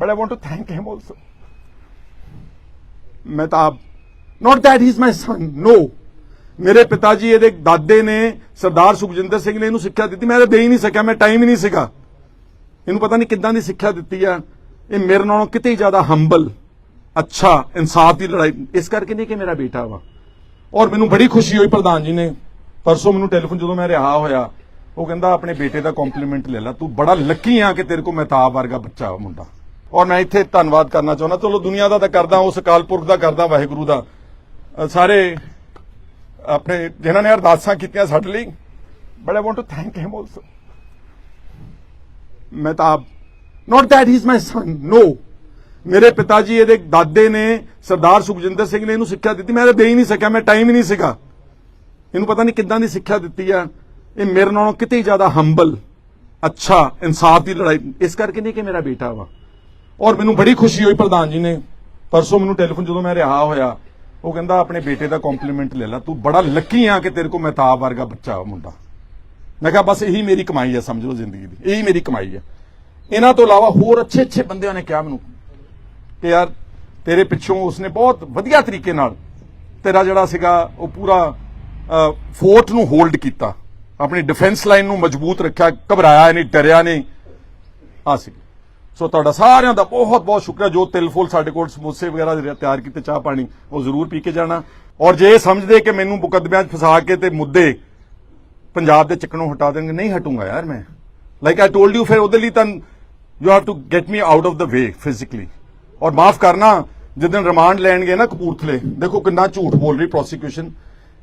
but I want to thank him also. Mehtab not that he's my son, no. ਮੇਰੇ ਪਿਤਾ ਜੀ ਇਹਦੇ ਦਾਦੇ ਨੇ ਸਰਦਾਰ ਸੁਖਜਿੰਦਰ ਸਿੰਘ ਨੇ ਇਹਨੂੰ ਸਿੱਖਿਆ ਦਿੱਤੀ ਮੈਂ ਤਾਂ ਦੇ ਹੀ ਨਹੀਂ ਸਕਿਆ ਮੈਂ ਟਾਈਮ ਹੀ ਨਹੀਂ ਸੀਗਾ ਇਹਨੂੰ ਪਤਾ ਨਹੀਂ ਕਿੱਦਾਂ ਦੀ ਸਿੱਖਿਆ ਦਿੱਤੀ ਆ ਇਹ ਮੇਰੇ ਨਾਲੋਂ ਕਿਤੇ ਜ਼ਿਆਦਾ ਹੰਬਲ ਅੱਛਾ ਇਨਸਾਫ ਦੀ ਲੜਾਈ ਇਸ ਕਰਕੇ ਨਹੀਂ ਕਿ ਮੇਰਾ ਬੇਟਾ ਵਾ ਔਰ ਮੈਨੂੰ ਬੜੀ ਖੁਸ਼ੀ ਹੋਈ ਪ੍ਰਧਾਨ ਜੀ ਨੇ ਪਰਸੋਂ ਮੈਨੂੰ ਟੈਲੀਫੋਨ ਜਦੋਂ ਮੈਂ ਰਿਹਾ ਹੋਇਆ ਉਹ ਕਹਿੰਦਾ ਆਪਣੇ ਬੇਟੇ ਦਾ ਕੰਪਲੀਮੈਂਟ ਲੈ ਲੈ ਤੂੰ ਬੜਾ ਲੱਕੀ ਆ ਕਿ ਤੇਰੇ ਕੋਲ ਮਹਿਤਾਬ ਵਰਗਾ ਬੱਚਾ ਵਾ ਮੁੰਡਾ ਔਰ ਮੈਂ ਇੱਥੇ ਧੰਨਵਾਦ ਕਰਨਾ ਚਾਹੁੰਦਾ। ਚਲੋ, ਦੁਨੀਆ ਦਾ ਤਾਂ ਕਰਦਾ, ਉਸ ਅਕਾਲ ਪੁਰਖ ਦਾ ਕਰਦਾ, ਵਾਹਿਗੁਰੂ ਦਾ। ਸਾਰੇ ਆਪਣੇ ਜਿਨ੍ਹਾਂ ਨੇ ਅਰਦਾਸਾਂ ਕੀਤੀਆਂ ਸਾਡੇ ਲਈ but I want to thank him also Mahtab not that he's my son no ਮੇਰੇ ਪਿਤਾ ਜੀ ਇਹਦੇ ਦਾਦੇ ਨੇ ਸਰਦਾਰ ਸੁਖਜਿੰਦਰ ਸਿੰਘ ਨੇ ਇਹਨੂੰ ਸਿੱਖਿਆ ਦਿੱਤੀ। ਮੈਂ ਤਾਂ ਦੇ ਹੀ ਨਹੀਂ ਸਕਿਆ, ਮੈਂ ਟਾਈਮ ਹੀ ਨਹੀਂ ਸੀਗਾ। ਇਹਨੂੰ ਪਤਾ ਨਹੀਂ ਕਿੱਦਾਂ ਦੀ ਸਿੱਖਿਆ ਦਿੱਤੀ ਆ। ਇਹ ਮੇਰੇ ਨਾਲੋਂ ਕਿਤੇ ਜ਼ਿਆਦਾ ਹੰਬਲ ਅੱਛਾ ਇਨਸਾਫ ਦੀ ਲੜਾਈ। ਇਸ ਕਰਕੇ ਨਹੀਂ ਕਿ ਮੇਰਾ ਬੇਟਾ ਵਾ। ਔਰ ਮੈਨੂੰ ਬੜੀ ਖੁਸ਼ੀ ਹੋਈ ਪ੍ਰਧਾਨ ਜੀ ਨੇ। ਪਰਸੋਂ ਮੈਨੂੰ ਟੈਲੀਫੋਨ ਜਦੋਂ ਮੈਂ ਰਿਹਾ ਹੋਇਆ, ਉਹ ਕਹਿੰਦਾ, ਆਪਣੇ ਬੇਟੇ ਦਾ ਕੰਪਲੀਮੈਂਟ ਲੈ ਲੈ, ਤੂੰ ਬੜਾ ਲੱਕੀ ਆ ਕਿ ਤੇਰੇ ਕੋਲ ਮਹਿਤਾਬ ਵਰਗਾ ਬੱਚਾ ਮੁੰਡਾ। ਮੈਂ ਕਿਹਾ, ਬਸ ਇਹੀ ਮੇਰੀ ਕਮਾਈ ਹੈ ਸਮਝ ਲਓ ਜ਼ਿੰਦਗੀ ਦੀ, ਇਹੀ ਮੇਰੀ ਕਮਾਈ ਹੈ ਇਹਨਾਂ ਤੋਂ ਇਲਾਵਾ ਹੋਰ ਅੱਛੇ ਅੱਛੇ ਬੰਦਿਆਂ ਨੇ ਕਿਹਾ ਮੈਨੂੰ ਕਿ, ਯਾਰ, ਤੇਰੇ ਪਿੱਛੋਂ ਉਸਨੇ ਬਹੁਤ ਵਧੀਆ ਤਰੀਕੇ ਨਾਲ ਤੇਰਾ ਜਿਹੜਾ ਸੀਗਾ, ਉਹ ਪੂਰਾ ਫੋਰਟ ਨੂੰ ਹੋਲਡ ਕੀਤਾ। ਆਪਣੀ ਡਿਫੈਂਸ ਲਾਈਨ ਨੂੰ ਮਜ਼ਬੂਤ ਰੱਖਿਆ, ਘਬਰਾਇਆ ਨਹੀਂ, ਡਰਿਆ ਨਹੀਂ। ਆ ਸੀ ਸੋ ਤੁਹਾਡਾ ਸਾਰਿਆਂ ਦਾ ਬਹੁਤ ਬਹੁਤ ਸ਼ੁਕਰੀਆ ਜੋ ਤਿਲ ਫੁੱਲ ਸਾਡੇ ਕੋਲ ਸਮੋਸੇ ਵਗੈਰਾ ਤਿਆਰ ਕੀਤੇ, ਚਾਹ ਪਾਣੀ, ਉਹ ਜ਼ਰੂਰ ਪੀ ਕੇ ਜਾਣਾ। ਔਰ ਜੇ ਸਮਝਦੇ ਕਿ ਮੈਨੂੰ ਮੁਕੱਦਮਿਆਂ 'ਚ ਫਸਾ ਕੇ ਤੇ ਮੁੱਦੇ ਪੰਜਾਬ ਦੇ ਚੱਕਣੋਂ ਹਟਾ ਦੇਣਗੇ, ਨਹੀਂ ਹਟੂੰਗਾ ਯਾਰ ਮੈਂ। ਲਾਈਕ ਆਈ ਟੋਲਡ ਯੂ ਫਿਰ ਉਹਦੇ ਲਈ ਤਾਂ you have to get me out of the way physically ਔਰ ਮਾਫ ਕਰਨਾ ਜਿੱਦਣ ਰਿਮਾਂਡ ਲੈਣਗੇ ਨਾ ਕਪੂਰਥਲੇ, ਦੇਖੋ ਕਿੰਨਾ ਝੂਠ ਬੋਲ ਰਹੀ ਪ੍ਰੋਸੀਕਿਊਸ਼ਨ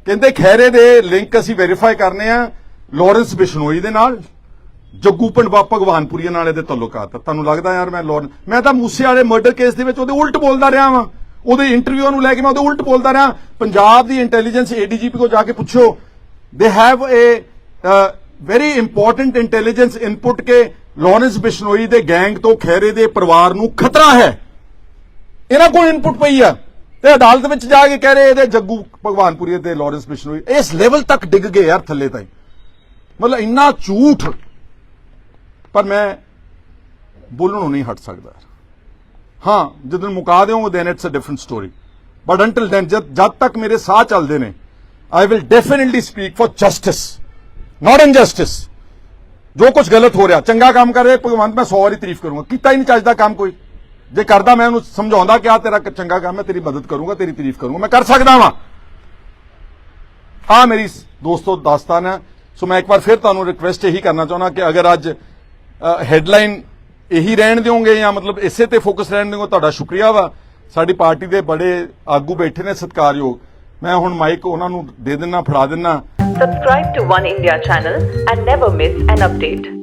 ਕਹਿੰਦੇ ਖੈਰੇ ਦੇ ਲਿੰਕ ਅਸੀਂ ਵੈਰੀਫਾਈ ਕਰਨੇ ਆ ਲਾਰੈਂਸ ਬਿਸ਼ਨੋਈ ਦੇ ਨਾਲ। ਜੱਗੂ ਪੰਡਵਾ ਭਗਵਾਨਪੁਰੀਆ ਨਾਲ ਇਹਦੇ ਤਾਲੁਕਾਤ ਆ। ਤੁਹਾਨੂੰ ਲੱਗਦਾ ਯਾਰ ਮੈਂ ਲੋਰ ਮੈਂ ਤਾਂ ਮੂਸੇ ਵਾਲੇ ਮਰਡਰ ਕੇਸ ਦੇ ਵਿੱਚ ਉਹਦੇ ਉਲਟ ਬੋਲਦਾ ਰਿਹਾ ਵਾਂ। ਉਹਦੇ ਇੰਟਰਵਿਊ ਨੂੰ ਲੈ ਕੇ ਮੈਂ ਉਹਦੇ ਉਲਟ ਬੋਲਦਾ ਰਿਹਾ। ਪੰਜਾਬ ਦੀ ਇੰਟੈਲੀਜੈਂਸ ਏਡੀਜੀਪੀ ਕੋ ਜਾ ਕੇ ਪੁੱਛੋ। They have a very important intelligence input K Lawrence Bishnoi ਦੇ ਗੈਂਗ ਤੋਂ ਖੈਰੇ ਦੇ ਪਰਿਵਾਰ ਨੂੰ ਖਤਰਾ ਹੈ। ਇਹਨਾਂ ਕੋਲ ਇਨਪੁਟ ਪਈ ਆ। ਤੇ ਅਦਾਲਤ ਵਿੱਚ ਜਾ ਕੇ ਕਹਿ ਰਹੇ ਇਹਦੇ ਜੱਗੂ ਭਗਵਾਨਪੁਰੀ ਤੇ ਲਾਰੈਂਸ ਬਿਸ਼ਨੋਈ ਇਸ ਲੈਵਲ ਤੱਕ ਡਿੱਗ ਗਏ ਯਾਰ ਥੱਲੇ ਤਾਈਂ। ਮਤਲਬ ਇੰਨਾ ਝੂਠ ਪਰ ਮੈਂ ਬੋਲਣੋਂ ਨਹੀਂ ਹਟ ਸਕਦਾ। ਹਾਂ, ਜਦੋਂ ਮੁਕਾ ਦਿਓਗੇ then it's a different story but until then ਜਦ ਤੱਕ ਮੇਰੇ ਸਾਹ ਚੱਲਦੇ ਨੇ I will definitely speak for justice not injustice ਜੋ ਕੁਝ ਗਲਤ ਹੋ ਰਿਹਾ, ਚੰਗਾ ਕੰਮ ਕਰ ਰਿਹਾ, ਭਗਵੰਤ, ਮੈਂ 100 ਵਾਰੀ ਤਾਰੀਫ ਕਰੂੰਗਾ। ਕੀਤਾ ਹੀ ਨਹੀਂ ਚੱਜਦਾ ਕੰਮ ਕੋਈ। ਜੇ ਕਰਦਾ, ਮੈਂ ਉਹਨੂੰ ਸਮਝਾਉਂਦਾ ਕਿ ਆ ਤੇਰਾ ਚੰਗਾ ਕੰਮ ਹੈ, ਤੇਰੀ ਮਦਦ ਕਰੂੰਗਾ, ਤੇਰੀ ਤਾਰੀਫ ਕਰੂੰਗਾ, ਮੈਂ ਕਰ ਸਕਦਾ ਵਾਂ। ਆ ਮੇਰੀ ਦੋਸਤੋ ਦਾਸਤਾਨ ਹੈ। ਸੋ ਮੈਂ ਇੱਕ ਵਾਰ ਫਿਰ ਤੁਹਾਨੂੰ ਰਿਕਵੈਸਟ ਇਹੀ ਕਰਨਾ ਚਾਹੁੰਦਾ ਕਿ ਅਗਰ ਅੱਜ ਹੈਡਲਾਈਨ ਇਹੀ ਰਹਿਣ ਦਿਓਗੇ ਜਾਂ ਮਤਲਬ ਇਸੇ ਤੇ ਫੋਕਸ ਰਹਿਣ ਦਿਓਗੇ? ਤੁਹਾਡਾ ਸ਼ੁਕਰੀਆ ਵਾ। ਸਾਡੀ ਪਾਰਟੀ ਦੇ ਬੜੇ ਆਗੂ ਬੈਠੇ ਨੇ ਸਤਿਕਾਰਯੋਗ। ਮੈਂ ਹੁਣ ਮਾਈਕ ਉਹਨਾਂ ਨੂੰ ਦੇ ਦਿੰਨਾ, ਫੜਾ ਦਿੰਨਾ। Subscribe to One India channel and never miss an update.